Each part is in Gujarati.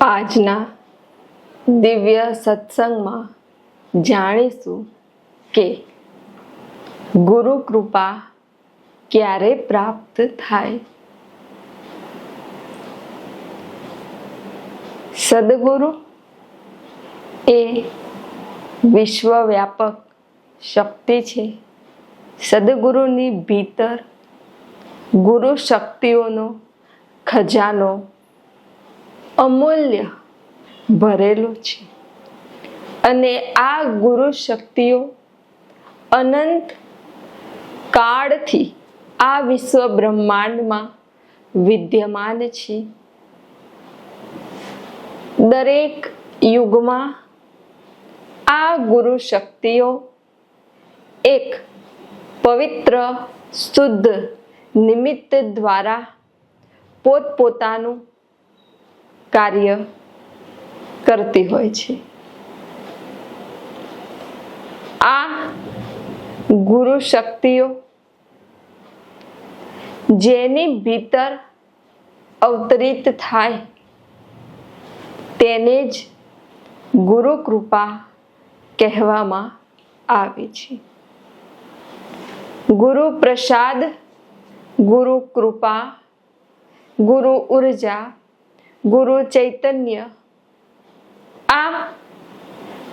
આજના દિવ્ય સત્સંગમાં જાણીશું કે ગુરુ કૃપા ક્યારે પ્રાપ્ત થાય. સદગુરુ એ વિશ્વવ્યાપક શક્તિ છે. સદગુરુની ભીતર ગુરુ શક્તિઓનો ખજાનો અમૂલ્ય ભરેલું છે. અને આ ગુરુ શક્તિઓ અનંત કાળથી આ વિશ્વ બ્રહ્માંડમાં વિદ્યમાન છે. દરેક યુગમાં આ ગુરુ શક્તિઓ એક પવિત્ર, શુદ્ધ નિમિત્ત દ્વારા પોતપોતાનું કાર્ય કરતી હોય છે. આ ગુરુ શક્તિઓ જેની ભીતર અવતરિત થાય તેને જ ગુરુ કૃપા કહેવામાં આવે છે. ગુરુ પ્રસાદ, ગુરુ કૃપા, ગુરુ ઊર્જા ગુરુ ચૈતન્ય આ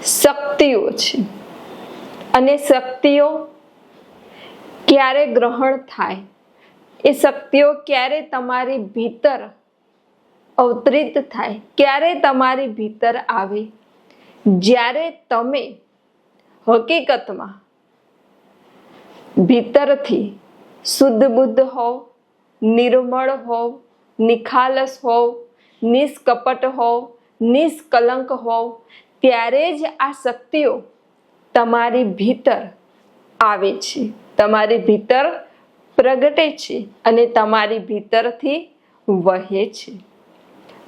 શક્તિઓ છે. અને શક્તિઓ ક્યારે ગ્રહણ થાય? એ શક્તિઓ ક્યારે તમારી ભીતર અવતરિત થાય? ક્યારે તમારી ભીતર આવે? જ્યારે તમે હકીકતમાં ભીતરથી શુદ્ધ બુદ્ધ હોવ, નિર્મળ હોવ, નિખાલસ હોવ નિષ્કપટ હોવ, નિષ્કલંક હોવ, ત્યારે જ આ શક્તિઓ તમારી ભીતર આવે છે. તમારી ભીતર પ્રગટે છે અને તમારી ભીતરથી વહે છે.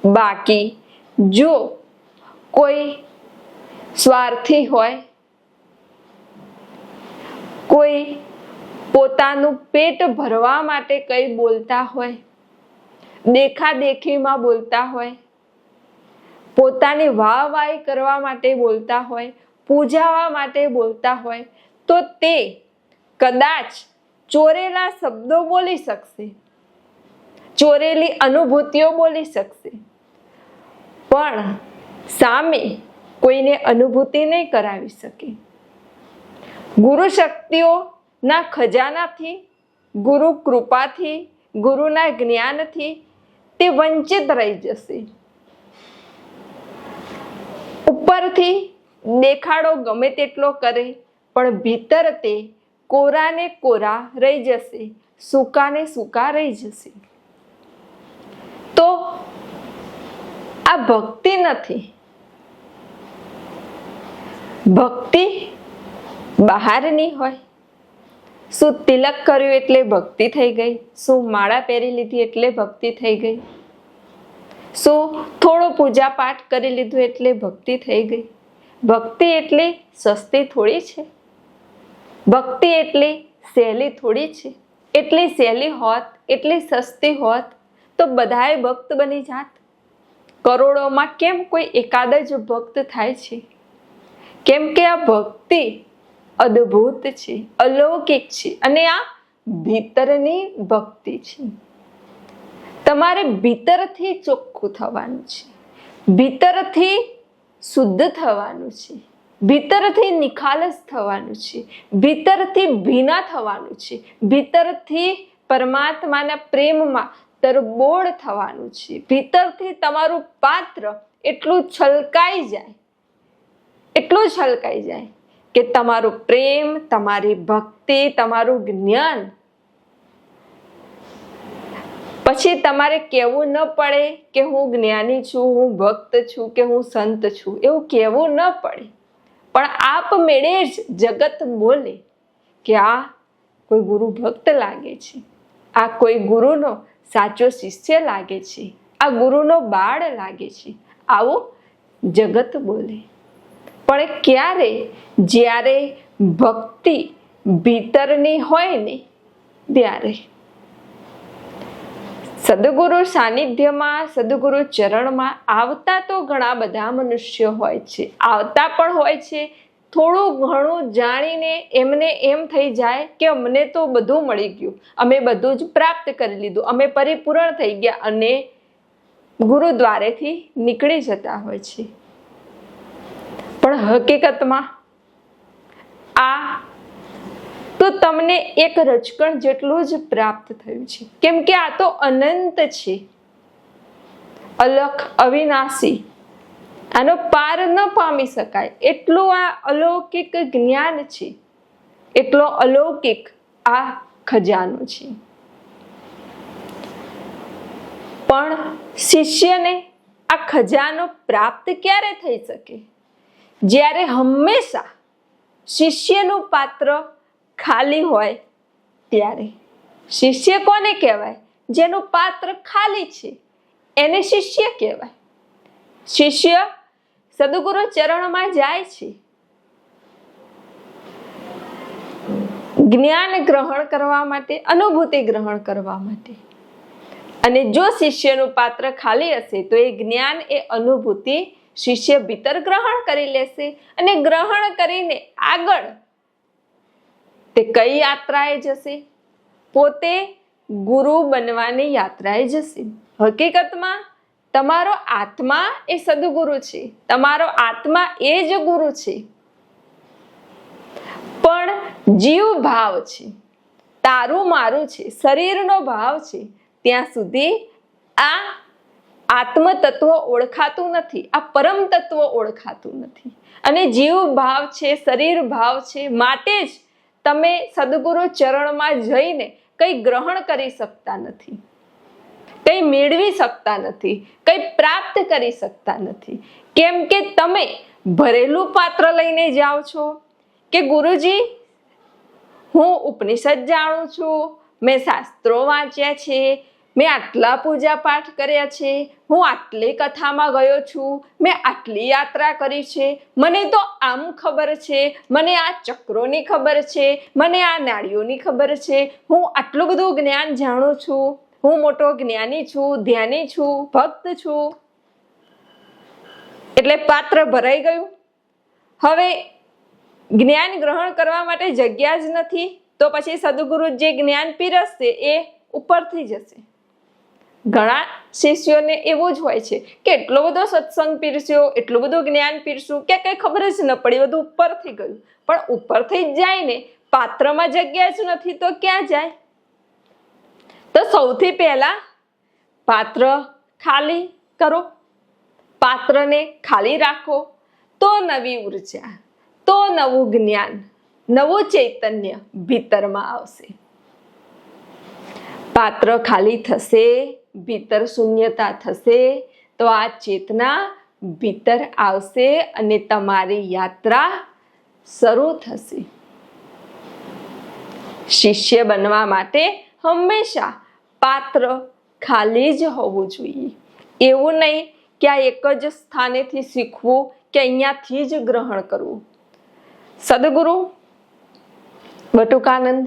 બાકી જો કોઈ સ્વાર્થી હોય, કોઈ પોતાનું પેટ ભરવા માટે કંઈ બોલતા હોય દેખાદેખીમાં બોલતા હોય, પોતાની વાહ વાહ કરવા માટે બોલતા હોય, પૂજાવા માટે બોલતા હોય, તો તે કદાચ ચોરેલા શબ્દો બોલી શકશે, ચોરેલી અનુભૂતિઓ બોલી શકશે. પણ સામે કોઈને અનુભૂતિ નહીં કરાવી શકે. ગુરુ શક્તિઓના ખજાનાથી, ગુરુ કૃપાથી, ગુરુના જ્ઞાનથી તે વંચિત રહી જશે. ઉપરથી દેખાડો ગમે તેટલો કરે, પણ ભીતર તે કોરાને કોરા રહી જશે, સૂકાને સૂકા રહી જશે. તો આ ભક્તિ નથી. ભક્તિ બહારની હોય. શું તિલક કર્યું એટલે ભક્તિ થઈ ગઈ? શું માળા પહેરી લીધી એટલે ભક્તિ થઈ ગઈ? શું થોડો પૂજા પાઠ કરી લીધું એટલે ભક્તિ થઈ ગઈ? ભક્તિ એટલી સસ્તી થોડી છે. ભક્તિ એટલી સહેલી થોડી છે. એટલી સહેલી હોત, એટલી સસ્તી હોત, તો બધાએ ભક્ત બની જાત. કરોડોમાં કેમ કોઈ એકાદ જ ભક્ત થાય છે? કેમ કે આ ભક્તિ અદ્ભુત છે, અલૌકિક છે અને આ ભીતરની ભક્તિ છે. તમારે ભીતરથી ચોખ્ખું થવાનું છે. ભીતરથી શુદ્ધ થવાનું છે. ભીતરથી નિખાલસ થવાનું છે. ભીતરથી ભીના થવાનું છે. ભીતરથી પરમાત્માના પ્રેમમાં તરબોળ થવાનું છે. ભીતરથી તમારું પાત્ર એટલું છલકાઈ જાય. એટલું છલકાઈ જાય. કે તમારો પ્રેમ, તમારી ભક્તિ, તમારું જ્ઞાન. પછી તમારે કહેવું ન પડે કે હું જ્ઞાની છું, હું ભક્ત છું કે હું સંત છું. એવું કહેવું ન પડે. પણ આપ મેળે જ જગત બોલે કે આ કોઈ ગુરુ ભક્ત લાગે છે. આ કોઈ ગુરુનો સાચો શિષ્ય લાગે છે. આ ગુરુનો બાળ લાગે છે. આવું જગત બોલે. પણ ક્યારે જ્યારે ભક્તિ ભીતરની હોય ને ત્યારે? સદગુરુ સાનિધ્યમાં, સદગુરુ ચરણમાં આવતા તો ઘણા બધા મનુષ્યો હોય છે. આવતા પણ હોય છે. થોડું ઘણું જાણીને એમને એમ થઈ જાય કે અમને તો બધું મળી ગયું. અમે બધું જ પ્રાપ્ત કરી લીધું. અમે પરિપૂર્ણ થઈ ગયા અને ગુરુદ્વારેથી નીકળી જતા હોય છે. પણ હકીકતમાં આ તો તમને એક રજકણ જેટલું જ પ્રાપ્ત થયું છે. કેમ કે આ તો અનંત છે. અલખ અવિનાશી. આનો પાર ન પામી શકાય. એટલું આ અલૌકિક જ્ઞાન છે. એટલો અલૌકિક આ ખજાનો છે. પણ શિષ્યને આ ખજાનો પ્રાપ્ત ક્યારે થઈ શકે? જ્યારે હંમેશા શિષ્યનું પાત્ર ખાલી હોય ત્યારે. શિષ્ય કોને કહેવાય? જેનું પાત્ર ખાલી છે, એને શિષ્ય કહેવાય. શિષ્ય સદગુરુ ચરણમાં જાય છે. જ્ઞાન ગ્રહણ કરવા માટે, અનુભૂતિ ગ્રહણ કરવા માટે. અને જો શિષ્યનું પાત્ર ખાલી હશે, તો એ જ્ઞાન, એ અનુભૂતિ શિષ્ય ભીતર ગ્રહણ કરી લેશે અને ગ્રહણ કરીને આગળ તે કઈ યાત્રાએ જશે? પોતે ગુરુ બનવાની યાત્રાએ જશે. હકીકતમાં તમારો આત્મા એ સદગુરુ છે. તમારો આત્મા એ જ ગુરુ છે. પણ જીવ ભાવ છે. તારું મારું છે. શરીરનો ભાવ છે. ત્યાં સુધી આ આત્મ તત્વ ઓળખાતું નથી, આ પરમ તત્વ ઓળખાતું નથી. અને જીવ ભાવ છે, શરીર ભાવ છે, માટે જ તમે સદગુરુ ચરણમાં જઈને કંઈ ગ્રહણ કરી શકતા નથી, કંઈ મેળવી શકતા નથી, કંઈ પ્રાપ્ત કરી શકતા નથી. કેમ કે તમે ભરેલું પાત્ર લઈને જાઓ છો કે ગુરુજી, હું ઉપનિષદ જાણું છું, મેં શાસ્ત્રો વાંચ્યા છે મેં આટલા પૂજા પાઠ કર્યા છે, હું આટલી કથામાં ગયો છું, મેં આટલી યાત્રા કરી છે, મને તો આમ ખબર છે, મને આ ચક્રોની ખબર છે, મને આ નાળીઓની ખબર છે, હું આટલું બધું જ્ઞાન જાણું છું, હું મોટો જ્ઞાની છું, ધ્યાની છું, ભક્ત છું. એટલે પાત્ર ભરાઈ ગયું. હવે જ્ઞાન ગ્રહણ કરવા માટે જગ્યા જ નથી, તો પછી સદગુરુ જે જ્ઞાન પીરસશે એ ઉપરથી જશે. ઘણા શિષ્યોને એવું જ હોય છે કે એટલો બધો સત્સંગ પીરસ્યો, એટલું બધું જ્ઞાન પીરસ્યું કે કંઈ ખબર જ ન પડી, બધું ઉપરથી ગયું. પણ ઉપરથી જ જાય ને પાત્રમાં જગ્યા જ નથી તો ક્યાં જાય? તો સૌથી પહેલા પાત્ર ખાલી કરો. પાત્રને ખાલી રાખો. તો નવી ઊર્જા, તો નવું જ્ઞાન, નવું ચૈતન્ય ભીતરમાં આવશે. પાત્ર ખાલી થશે ભીતર શૂન્યતા થશે તો આ ચેતના ભીતર આવશે અને તમારી યાત્રા શરૂ થશે. શિષ્ય બનવા માટે હંમેશા પાત્ર ખાલી જ હોવું જોઈએ. એવું નહીં કે આ એક જ સ્થાનેથી શીખવું કે અહીંયાથી જ ગ્રહણ કરવું. સદગુરુ બટુકાનંદ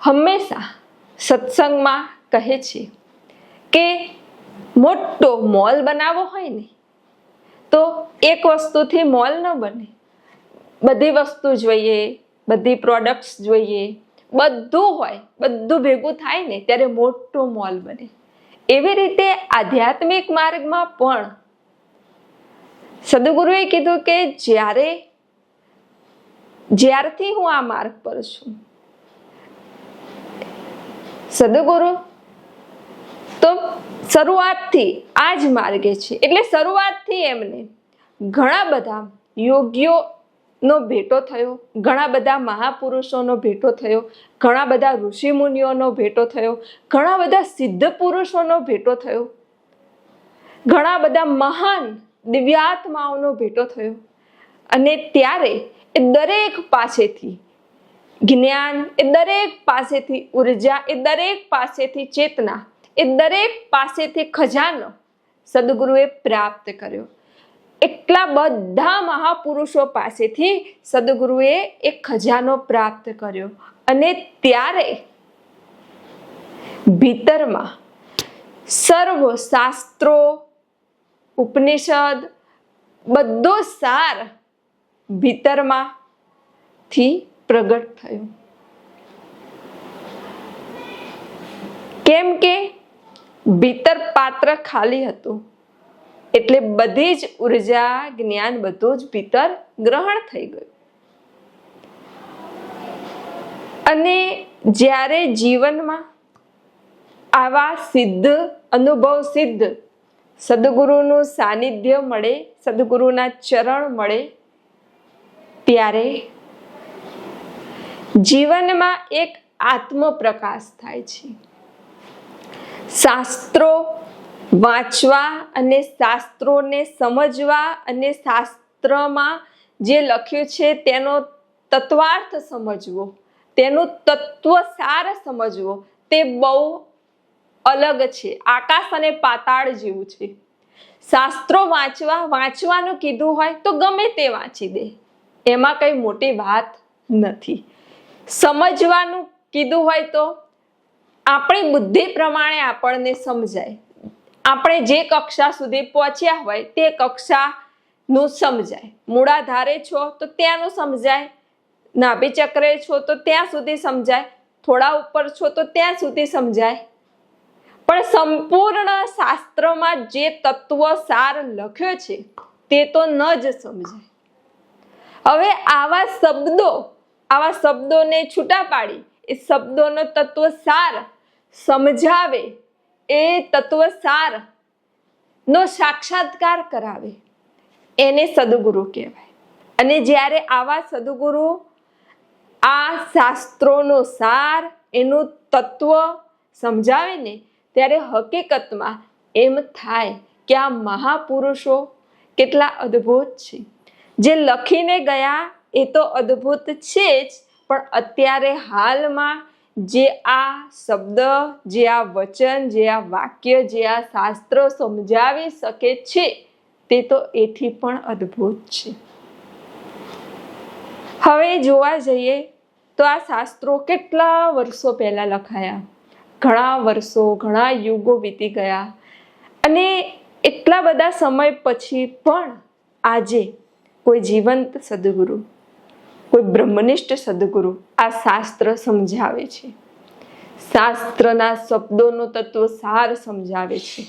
હંમેશા સત્સંગમાં કહે છે કે મોટો મોલ બનાવવો હોય ને, તો એક વસ્તુથી મોલ ન બને. બધી વસ્તુ જોઈએ, બધી પ્રોડક્ટ્સ જોઈએ, બધું હોય, બધું ભેગું થાય ને, ત્યારે મોટો મોલ બને. એવી રીતે આધ્યાત્મિક માર્ગમાં પણ સદગુરુએ કીધું કે જ્યારે, જ્યારથી હું આ માર્ગ પર છું, સદગુરુ શરૂઆતથી આ જ માર્ગે છે. એટલે શરૂઆતથી એમને ઘણા બધા યોગ્યોનો ભેટો થયો, ઘણા બધા મહાપુરુષોનો ભેટો થયો, ઘણા બધા ઋષિમુનિઓનો ભેટો થયો, ઘણા બધા સિદ્ધ પુરુષોનો ભેટો થયો, ઘણા બધા મહાન દિવ્યાત્માઓનો ભેટો થયો. અને ત્યારે એ દરેક પાસેથી જ્ઞાન, એ દરેક પાસેથી ઊર્જા, એ દરેક પાસેથી ચેતના એ દરેક પાસેથી ખજાનો સદગુરુએ પ્રાપ્ત કર્યો. એટલા બધા મહાપુરુષો પાસેથી સદગુરુએ એ ખજાનો પ્રાપ્ત કર્યો. અને ત્યારે ભીતરમાં સર્વ શાસ્ત્રો ઉપનિષદ, બધો સાર ભીતરમાં થી પ્રગટ થયો. કેમ કે ભીતર પાત્ર ખાલી હતું. એટલે બધી જ ઊર્જા જ્ઞાન બધું જ ભીતર ગ્રહણ થઈ ગયું. અને જ્યારે જીવનમાં આવા સિદ્ધ અનુભવ સિદ્ધ સદગુરુનું સાનિધ્ય મળે, સદગુરુના ચરણ મળે, ત્યારે જીવનમાં એક આત્મ પ્રકાશ થાય છે. શાસ્ત્રો વાંચવા અને શાસ્ત્રોને સમજવા અને શાસ્ત્રમાં જે લખ્યું છે તેનો તત્વાર્થ સમજવો, તેનું તત્વ સાર સમજવો, તે બહુ અલગ છે, આકાશ અને પાતાળ જેવું છે. શાસ્ત્રો વાંચવા, વાંચવાનું કીધું હોય તો ગમે તે વાંચી દે, એમાં કંઈ મોટી વાત નથી. સમજવાનું કીધું હોય તો આપણી બુદ્ધિ પ્રમાણે આપણને સમજાય. આપણે જે કક્ષા સુધી પહોંચ્યા હોય તે કક્ષાનું સમજાય. મૂળાધારે છો તો ત્યાંનું સમજાય. નાભી ચક્રે છો તો ત્યાં સુધી સમજાય. થોડા ઉપર છો તો ત્યાં સુધી સમજાય. પણ સંપૂર્ણ શાસ્ત્રમાં જે તત્વ સાર લખ્યો છે તે તો ન જ સમજાય. હવે આવા શબ્દો, આવા શબ્દોને છૂટા પાડી એ શબ્દોનો તત્વ સાર સમજાવે એ તત્વ સાર નો સાક્ષાત્કાર કરાવે. એને સદગુરુ કહેવાય. અને જ્યારે આવા સદગુરુ આ શાસ્ત્રોનો સાર, એનું તત્વ સમજાવે ને, ત્યારે હકીકતમાં એમ થાય કે આ મહાપુરુષો કેટલા અદ્ભુત છે. જે લખીને ગયા એ તો અદ્ભુત છે જ, પણ અત્યારે હાલમાં જે આ શબ્દ, જે આ વચન, જે આ વાક્ય, જે આ શાસ્ત્ર સમજાવી શકે છે, તે તો એથી પણ અદ્ભુત છે. હવે જોવા જઈએ તો આ શાસ્ત્રો કેટલા વર્ષો પહેલા લખાયા? ઘણા વર્ષો, ઘણા યુગો વીતી ગયા. અને એટલા બધા સમય પછી પણ આજે કોઈ જીવંત સદગુરુ કોઈ બ્રહ્મનિષ્ઠ સદગુરુ આ શાસ્ત્ર સમજાવે છે. શાસ્ત્રના શબ્દોનો તત્વ સાર સમજાવે છે.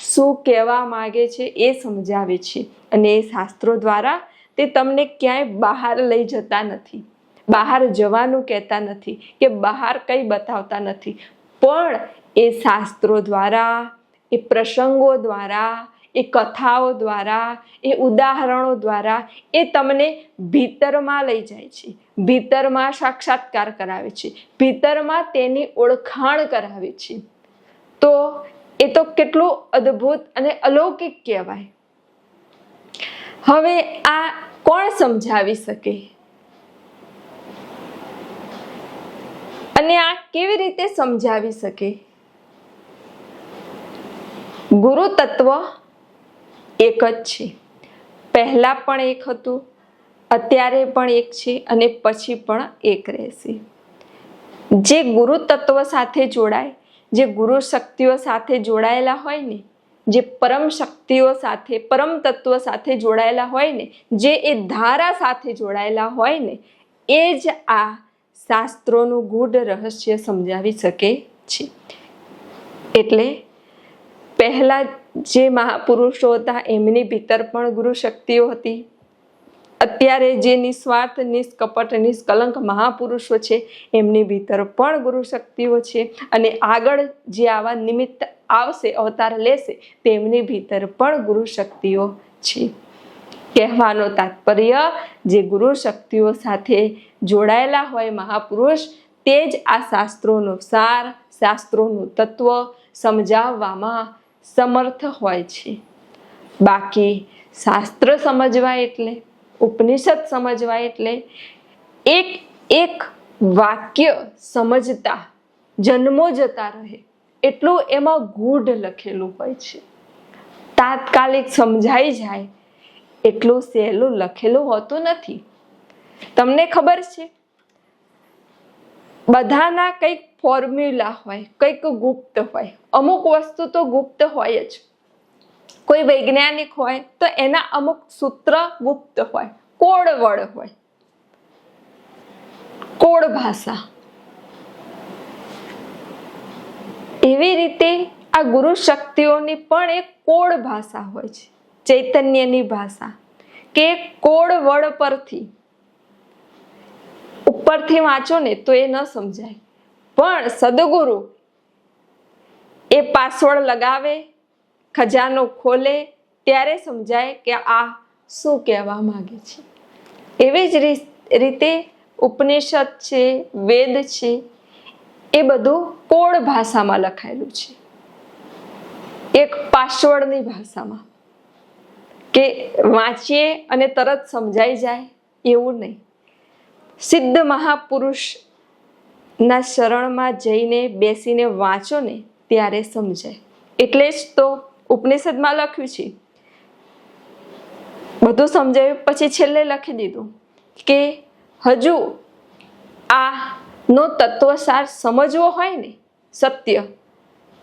શું કહેવા માંગે છે એ સમજાવે છે અને એ શાસ્ત્રો દ્વારા તે તમને ક્યાંય બહાર લઈ જતા નથી. બહાર જવાનું કહેતા નથી કે બહાર કંઈ બતાવતા નથી. પણ એ શાસ્ત્રો દ્વારા, એ પ્રસંગો દ્વારા એ કથાઓ દ્વારા, એ ઉદાહરણો દ્વારા એ તમને ભીતરમાં લઈ જાય છે. ભીતરમાં સાક્ષાત્કાર કરાવે છે. ભીતરમાં તેની ઓળખાણ કરાવે છે. તો એ તો કેટલું અદ્ભુત અને અલૌકિક કહેવાય. હવે આ કોણ સમજાવી શકે? અને આ કેવી રીતે સમજાવી શકે? ગુરુ તત્વ એક જ છે. પહેલાં પણ એક હતું, અત્યારે પણ એક છે અને પછી પણ એક રહેશે. જે ગુરુ તત્વ સાથે જોડાય, જે ગુરુ શક્તિઓ સાથે જોડાયેલા હોય ને, જે પરમ શક્તિઓ સાથે, પરમ તત્વ સાથે જોડાયેલા હોય ને, જે એ ધારા સાથે જોડાયેલા હોય ને, એ જ આ શાસ્ત્રોનું ગૂઢ રહસ્ય સમજાવી શકે છે. એટલે પહેલા જે મહાપુરુષો હતા, એમની ભીતર પણ ગુરુ શક્તિઓ હતી. અત્યારે જે નિસ્વાર્થ, નિષ્કપટ, નિષ્કલંક મહાપુરુષો છે, એમની ભીતર પણ ગુરુ શક્તિઓ છે અને આગળ જે આવા નિમિત્ત આવશે, અવતાર લેશે, તેમની ભીતર પણ ગુરુ શક્તિઓ છે. કહેવાનો તાત્પર્ય, જે ગુરુ શક્તિઓ સાથે જોડાયેલા હોય મહાપુરુષ, તે જ આ શાસ્ત્રોનો સાર, શાસ્ત્રોનું તત્વ સમજાવવામાં સમર્થ હોય છે. બાકી શાસ્ત્ર સમજવા એટલે, ઉપનિષદ સમજવા એટલે એક એક વાક્ય સમજતા, જન્મો જતા રહે, એટલું એમાં ગૂઢ લખેલું હોય છે. તાત્કાલિક સમજાઈ જાય, એટલું સહેલું લખેલું હોતું નથી. તમને ખબર છે? બધાના કંઈક ફોર્મ્યુલા હોય, કંઈક ગુપ્ત હોય. અમુક વસ્તુ તો ગુપ્ત હોય જ. કોઈ વૈજ્ઞાનિક હોય તો એના અમુક સૂત્ર ગુપ્ત હોય, કોડ વર્ડ હોય. કોડ ભાષા. એવી રીતે આ ગુરુ શક્તિઓની પણ એક કોડ ભાષા હોય છે, ચૈતન્યની ભાષા, કે કોડ વડ પરથી. ઉપરથી વાંચો ને તો એ ન સમજાય. પણ સદગુરુ એ પાસવર્ડ લગાવે, ખજાનો ખોલે, ત્યારે સમજાય કે આ શું કહેવા માગે છે. એવી જ રીત- ઉપનિષદ છે, વેદ છે, એ બધું કોડ ભાષામાં લખાયેલું છે. એક પાસવર્ડની ભાષામાં કે વાંચીએ અને તરત સમજાઈ જાય એવું નહીં. સિદ્ધ મહાપુરુષ ના શરણમાં જઈને બેસીને વાંચો ને ત્યારે સમજાય. એટલે જ તો ઉપનિષદમાં લખ્યું છે. બધું સમજાયું, પછી છેલ્લે લખી દીધું કે હજુ આ નો તત્વસાર સમજવો હોય ને સત્ય,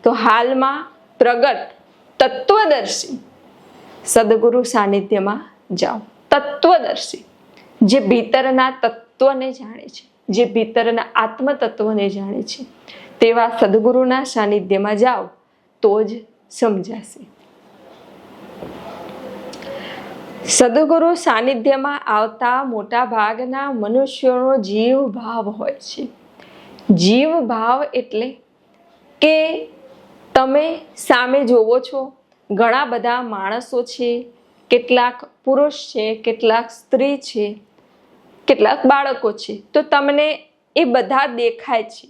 તો હાલમાં પ્રગટ તત્વદર્શી સદગુરુ સાનિધ્યમાં જાઓ. તત્વદર્શી, જે ભીતરના તત્વને જાણે છે. જે ભીતરના આત્મતત્વને જાણે છે. તેવા સદગુરુના સાનિધ્યમાં જાઓ, તો જ સમજાશે. સદગુરુ સાનિધ્યમાં આવતા મોટા ભાગના મનુષ્યોનો જીવ ભાવ હોય છે. જીવ ભાવ એટલે કે તમે સામે જોવો છો, ઘણા બધા માણસો છે, કેટલાક પુરુષ છે, કેટલાક સ્ત્રી છે કેટલાક બાળકો છે. તો તમને એ બધા દેખાય છે.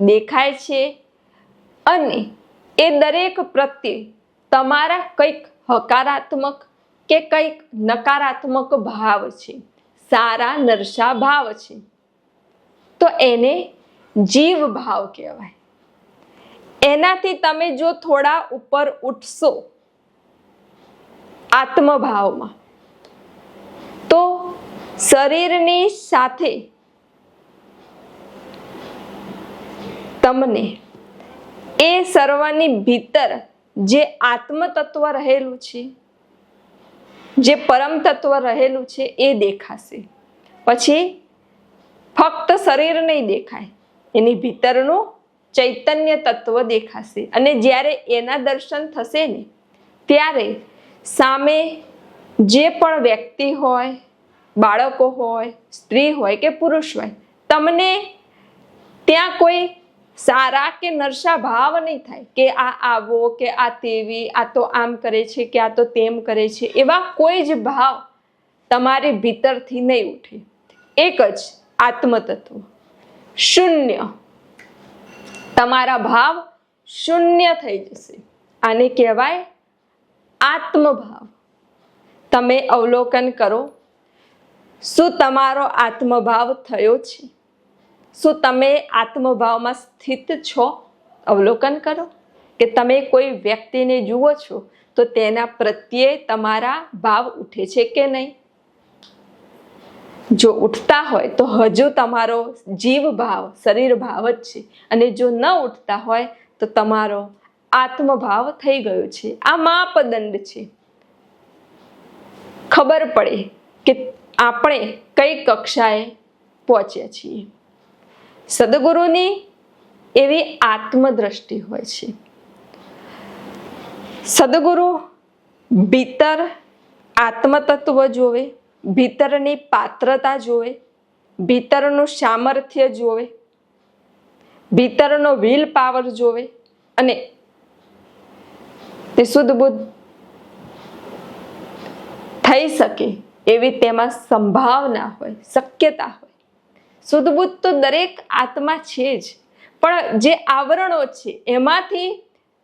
દેખાય છે અને એ દરેક પ્રત્યે તમારા કંઈક હકારાત્મક કે કંઈક નકારાત્મક ભાવ છે. સારા નરસા ભાવ છે. તો એને જીવ ભાવ કહેવાય. એનાથી તમે જો થોડા ઉપર ઉઠશો, આત્મભાવમાં શરીરની સાથે તમને એ સર્વની ભીતર જે આત્મ રહેલું છે, જે પરમ તત્વ રહેલું છે, એ દેખાશે. પછી ફક્ત શરીર નહીં દેખાય, એની ભીતરનું ચૈતન્ય તત્વ દેખાશે. અને જ્યારે એના દર્શન થશે ને, ત્યારે સામે જે પણ વ્યક્તિ હોય બાળકો હોય, સ્ત્રી હોય કે પુરુષ હોય, તમને ત્યાં કોઈ સારા કે નરસા ભાવ નહીં થાય કે આ આવો, કે આ તેવી, આ તો આમ કરે છે કે આ તો તેમ કરે છે, એવા કોઈ જ ભાવ તમારી ભીતરથી નહીં ઉઠે. એક જ આત્મતત્વ. શૂન્ય. તમારા ભાવ શૂન્ય થઈ જશે. આને કહેવાય આત્મભાવ. તમે અવલોકન કરો શું તમારો આત્મભાવ થયો છે? શું તમે આત્મભાવમાં સ્થિત છો? અવલોકન કરો. કે તમે કોઈ વ્યક્તિને જુઓ છો, તો તેના પ્રત્યે તમારા ભાવ ઉઠે છે કે નહીં? જો ઉઠતા હોય, તો હજુ તમારો જીવ ભાવ, શરીર ભાવ જ છે. અને જો ન ઉઠતા હોય, તો તમારો આત્મભાવ થઈ ગયો છે. આ માપદંડ છે. ખબર પડે કે આપણે કઈ કક્ષાએ પહોંચ્યા છીએ? સદગુરુની એવી આત્મદ્રષ્ટિ હોય છે. સદગુરુ ભીતર આત્મતત્વ જોવે, ભીતરની પાત્રતા જોવે, ભીતરનું સામર્થ્ય જોવે, ભીતરનો વિલ પાવર જોવે અને તે શુદ્ધ બુદ્ધ થઈ શકે. એવી તેમાં સંભાવના હોય, શક્યતા હોય. સુદબુદ્ધ તો દરેક આત્મા છે જ, પણ જે આવરણો છે એમાંથી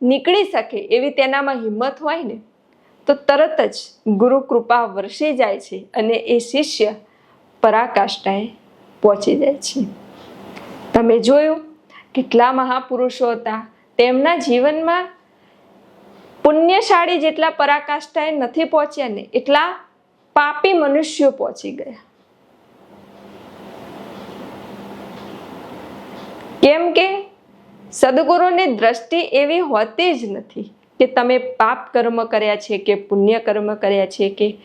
નીકળી શકે એવી તેનામાં હિંમત હોય ને, તો તરત જ ગુરુ કૃપા વરસી જાય છે અને એ શિષ્ય પરાકાષ્ઠાએ પહોંચી જાય છે. તમે જોયું કેટલા મહાપુરુષો હતા, તેમના જીવનમાં પુણ્યશાળી જેટલા પરાકાષ્ઠાએ નથી પહોંચ્યા ને, એટલા પાપી મનુષ્યો પહોંચી ગયા. કેમ કે સદગુરુની દ્રષ્ટિ એવી હોતી જ નથી કે તમે પાપ કર્મ કર્યા છે કે પુણ્ય કર્મ કર્યા છે કે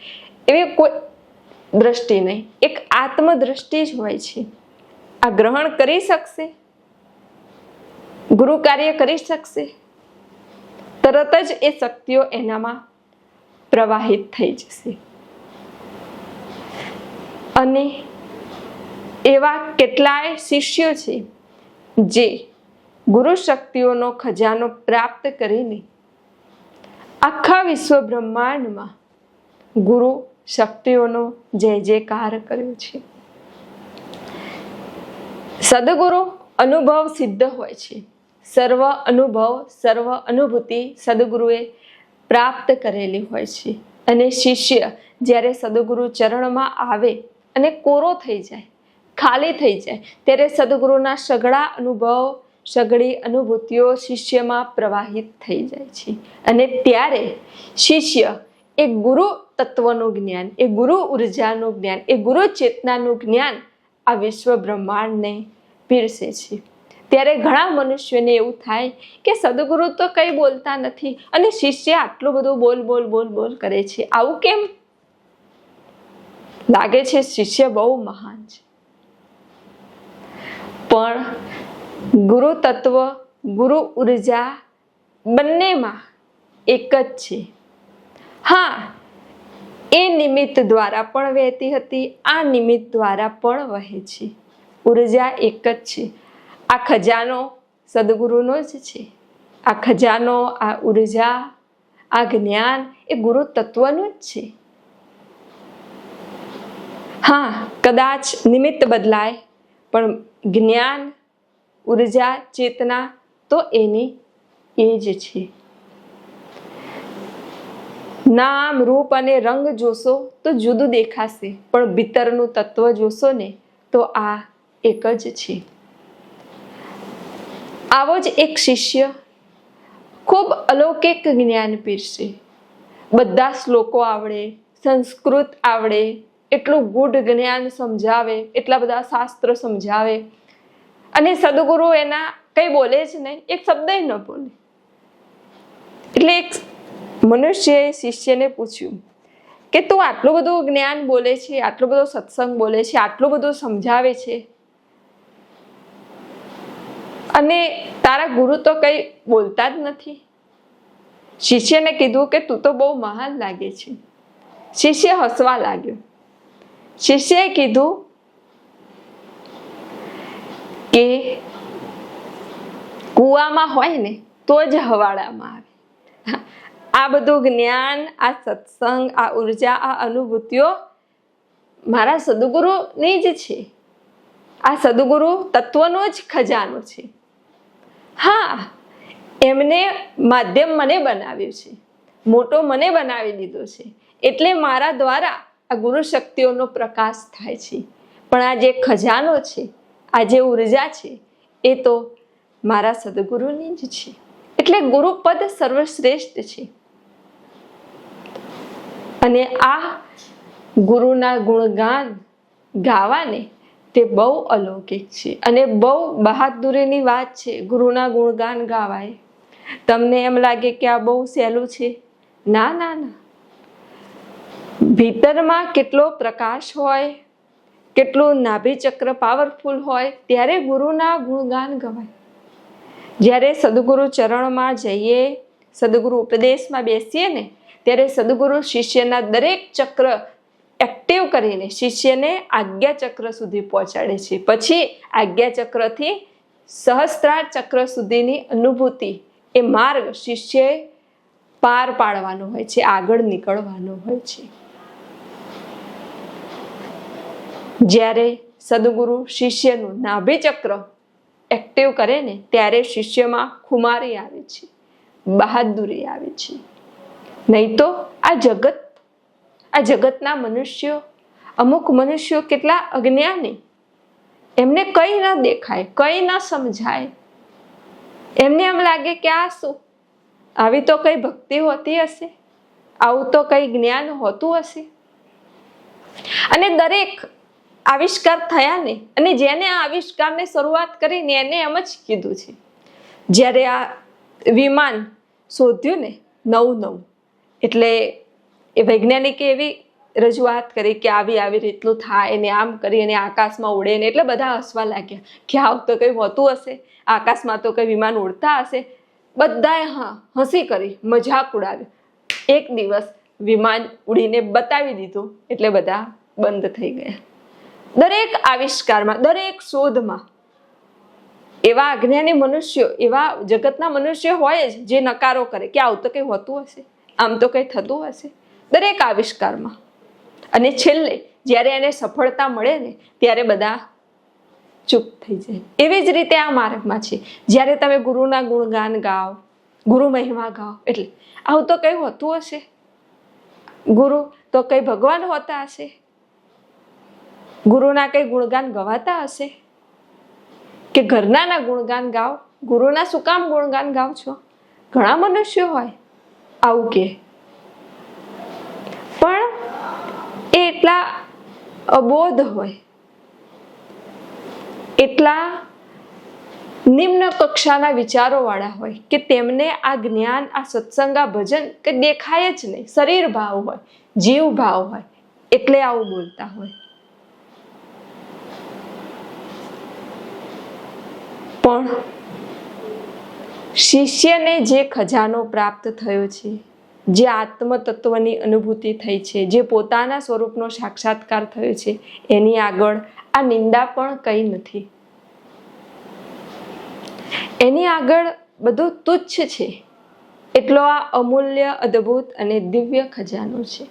એવી કોઈ દ્રષ્ટિ નહીં. એક આત્મદ્રષ્ટિ જ હોય છે. આ ગ્રહણ કરી શકશે. ગુરુ કાર્ય કરી શકશે. તરત જ એ શક્તિઓ એનામાં પ્રવાહિત થઈ જશે. અને એવા કેટલાય શિષ્યો છે જે ગુરુ શક્તિઓનો ખજાનો પ્રાપ્ત કરીને આખા વિશ્વ બ્રહ્માંડમાં ગુરુ શક્તિઓનો જય જયકાર કર્યો છે. સદગુરુ અનુભવ સિદ્ધ હોય છે. સર્વ અનુભવ, સર્વ અનુભૂતિ સદગુરુએ પ્રાપ્ત કરેલી હોય છે. અને શિષ્ય જ્યારે સદગુરુ ચરણમાં આવે અને કોરો થઈ જાય, ખાલી થઈ જાય. ત્યારે સદગુરુના સઘળા અનુભવ, સઘળી અનુભૂતિઓ શિષ્યમાં પ્રવાહિત થઈ જાય છે. અને ત્યારે શિષ્ય એ ગુરુ તત્વનું જ્ઞાન, એ ગુરુ ઉર્જાનું જ્ઞાન, એ ગુરુ ચેતનાનું જ્ઞાન આ વિશ્વ બ્રહ્માંડને પીરસે છે. ત્યારે ઘણા મનુષ્યોને એવું થાય કે સદગુરુ તો કંઈ બોલતા નથી અને શિષ્ય આટલું બધું બોલ બોલ બોલ બોલ કરે છે. આવું કેમ? લાગે છે શિષ્ય બહુ મહાન છે. પણ ગુરુ તત્વ, ગુરુ ઊર્જા બંનેમાં એક જ છે. હા, એ નિમિત્ત દ્વારા પણ વહેતી હતી, આ નિમિત્ત દ્વારા પણ વહે છે. ઊર્જા એક જ છે. આ ખજાનો સદગુરુનો જ છે. આ ખજાનો, આ ઊર્જા, આ જ્ઞાન એ ગુરુ તત્વનું જ છે. હા, કદાચ નિમિત્ત બદલાય, પણ જ્ઞાન, ઊર્જા, ચેતના તો એની એ જ છે. નામ, રૂપ અને રંગ જોશો તો જુદું દેખાશે, પણ ભીતરનું તત્વ જોશો ને તો આ એક જ છે. આવો જ એક શિષ્ય ખૂબ અલૌકિક જ્ઞાન પીરશે બધા શ્લોકો આવડે, સંસ્કૃત આવડે એટલું ગૂઢ જ્ઞાન સમજાવે, એટલા બધા શાસ્ત્ર સમજાવે. અને સદગુરુ એના કંઈ બોલે જ નહીં, એક શબ્દ ન બોલે. એટલે એક મનુષ્યએ શિષ્યને પૂછ્યું કે તું આટલું બધું જ્ઞાન બોલે છે, આટલો બધો સત્સંગ બોલે છે, આટલું બધું સમજાવે છે? અને તારા ગુરુ તો કંઈ બોલતા જ નથી. શિષ્યને કીધું કે તું તો બહુ મહાન લાગે છે. શિષ્ય હસવા લાગ્યો. શિષ્યએ કીધું કે કૂવામાં હોય ને, તો જ હવાડામાં આવે. આ બધું જ્ઞાન, આ સત્સંગ, આ ઊર્જા, આ અનુભૂતિઓ મારા સદગુરુની જ છે. આ સદગુરુ તત્વનો જ ખજાનો છે. હા, એમને માધ્યમ મને બનાવ્યું છે. મોટો મને બનાવી દીધો છે. એટલે મારા દ્વારા આ ગુરુ શક્તિઓનો પ્રકાશ થાય છે. પણ આ જે ખજાનો છે, આ જે ઊર્જા છે, એ તો મારા સદગુરુની જ છે. એટલે ગુરુપદ સર્વશ્રેષ્ઠ છે. અને આ ગુરુના ગુણગાન ગાવાને તે બહુ અલૌકિક છે. અને બહુ બહાદુરીની વાત છે, ગુરુના ગુણગાન ગાવાય તમને એમ લાગે કે આ બહુ સહેલું છે? ના ના ના. ભીતરમાં કેટલો પ્રકાશ હોય, કેટલું નાભી ચક્ર પાવરફુલ હોય, ત્યારે ગુરુના ગુણગાન ગવાય. જ્યારે સદગુરુ ચરણમાં જઈએ, સદગુરુ ઉપદેશમાં બેસીએ ને, ત્યારે સદગુરુ શિષ્યના દરેક ચક્ર એક્ટિવ કરીને શિષ્યને આજ્ઞા ચક્ર સુધી પહોંચાડે છે. પછી આજ્ઞા ચક્રથી સહસ્ત્રાર ચક્ર સુધીની અનુભૂતિ, એ માર્ગ શિષ્યએ પાર પાડવાનો હોય છે, આગળ નીકળવાનો હોય છે. જ્યારે સદગુરુ શિષ્યનું નાભિચક્ર એક્ટિવ કરે ને, ત્યારે શિષ્યમાં ખુમારી આવે છે, બહાદુરી આવે છે. નહીં તો આ જગત, આ જગતના મનુષ્યો, અમુક મનુષ્યો કેટલા અજ્ઞાની, એમને કંઈ ન દેખાય, કંઈ ન સમજાય. એમને એમ લાગે કે આ શું? આવી તો કઈ ભક્તિ હોતી હશે? આવું તો કઈ જ્ઞાન હોતું હશે? અને દરેક આવિષ્કાર થયા ને, અને જેને આ આવિષ્કારની શરૂઆત કરીને એને એમ જ કીધું છે. જ્યારે આ વિમાન શોધ્યું ને, નવું નવું, એટલે એ વૈજ્ઞાનિકે એવી રજૂઆત કરી કે આવી આવી રીતનું થાય ને, આમ કરી અને આકાશમાં ઉડે ને, એટલે બધા હસવા લાગ્યા. કે આવું તો કંઈ હોતું હશે? આકાશમાં તો કંઈ વિમાન ઉડતા હશે? બધાએ હા, હસી કરી, મજાક ઉડાવી એક દિવસ વિમાન ઉડીને બતાવી દીધું, એટલે બધા બંધ થઈ ગયા. દરેક આવિષ્કારમાં, દરેક શોધમાં, એવા અજ્ઞાની મનુષ્યો, એવા જગતના મનુષ્યો હોય જ જે નકારો કરે. કે આવું તો કંઈ હોતું હશે? આમ તો કંઈ થતું હશે? દરેક આવિષ્કારમાં. અને છેલ્લે, જ્યારે એને સફળતા મળે ને, ત્યારે બધા ચૂપ થઈ જાય. એવી જ રીતે આ માર્ગમાં છે. જ્યારે તમે ગુરુના ગુણગાન ગાઓ, ગુરુ મહિમા ગાઓ, એટલે આવું તો કંઈ હોતું હશે? ગુરુ તો કંઈ ભગવાન હોતા હશે? ગુરુના કંઈ ગુણગાન ગવાતા હશે? કે ઘરનાના ગુણગાન ગાઓ? ગુરુના શું કામ ગુણગાન ગાવ છો? ઘણા મનુષ્યો હોય, આવું કે. પણ એ એટલા અબોધ હોય, એટલા નિમ્ન કક્ષાના વિચારો વાળા હોય કે તેમને આ જ્ઞાન, આ સત્સંગ, આ ભજન કે દેખાય જ નહીં. શરીર ભાવ હોય, જીવ ભાવ હોય, એટલે આવું બોલતા હોય. પણ શિષ્યને જે ખજાનો પ્રાપ્ત થયો છે, જે આત્મતત્વની અનુભૂતિ થઈ છે, જે પોતાના સ્વરૂપનો સાક્ષાત્કાર થયો છે, એની આગળ આ નિંદા પણ કંઈ નથી. એની આગળ બધું તુચ્છ છે. એટલો આ અમૂલ્ય, અદ્ભુત અને દિવ્ય ખજાનો છે.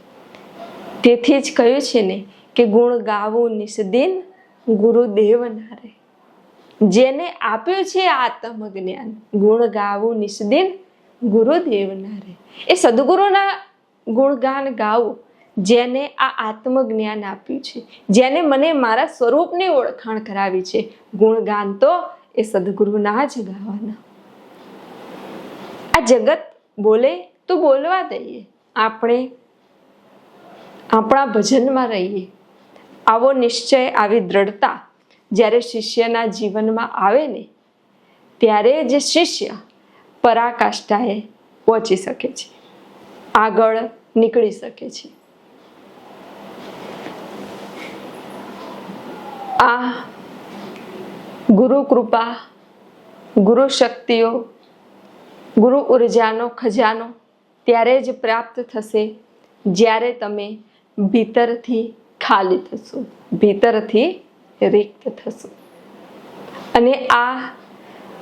તેથી જ કહ્યું છે ને કે ગુણ ગાવું નિષદિન ગુરુદેવ નારે. જેને આપ્યું છે આત્મજ્ઞાન. ગુણ ગાવું નિષ્દિન ગુરુદેવ રે એ સદગુરુના ગુણગાન ગાવું જેને આ આત્મજ્ઞાન આપ્યું છે. જેને મને મારા સ્વરૂપની ઓળખાણ કરાવી છે. ગુણગાન તો એ સદગુરુના જ ગાવાના. આ જગત બોલે તો બોલવા દઈએ. આપણે આપણા ભજનમાં રહીએ. આવો નિશ્ચય, આવી દ્રઢતા જ્યારે શિષ્યના જીવનમાં આવે ને, ત્યારે જ શિષ્ય પરાકાષ્ઠાએ પહોંચી શકે છે, આગળ નીકળી શકે છે. આ ગુરુ કૃપા, ગુરુ શક્તિઓ, ગુરુ ઉર્જાનો ખજાનો ત્યારે જ પ્રાપ્ત થશે જ્યારે તમે ભીતરથી ખાલી થશો. ભીતરથી રિક્ત થશું. અને આ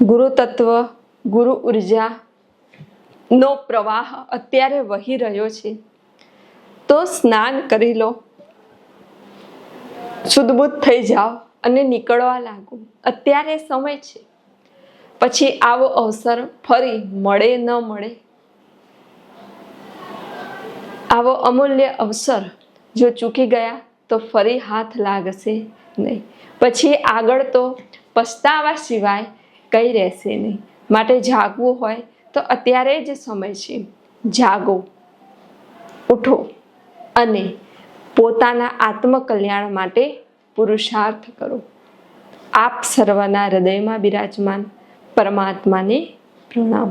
ગુરુ તત્વ ગુરુ ઊર્જા નો પ્રવાહ અત્યારે વહી રહ્યો છે. તો સ્નાન કરી લો. શુદ્ધબુદ્ધ થઈ જાઓ અને નીકળવા લાગો. અત્યારે સમય છે. પછી આવો અવસર ફરી મળે ન મળે. આવો અમૂલ્ય અવસર જો ચૂકી ગયા તો ફરી હાથ લાગશે. નહીં. પછી આગળ તો પછતાવા સિવાય કંઈ રહેશે નહીં. માટે જાગવું હોય તો અત્યારે જ સમય છે. જાગો. ઉઠો. અને પોતાના આત્મકલ્યાણ માટે પુરુષાર્થ કરો. આપ સર્વના હૃદયમાં બિરાજમાન પરમાત્માને પ્રણામ.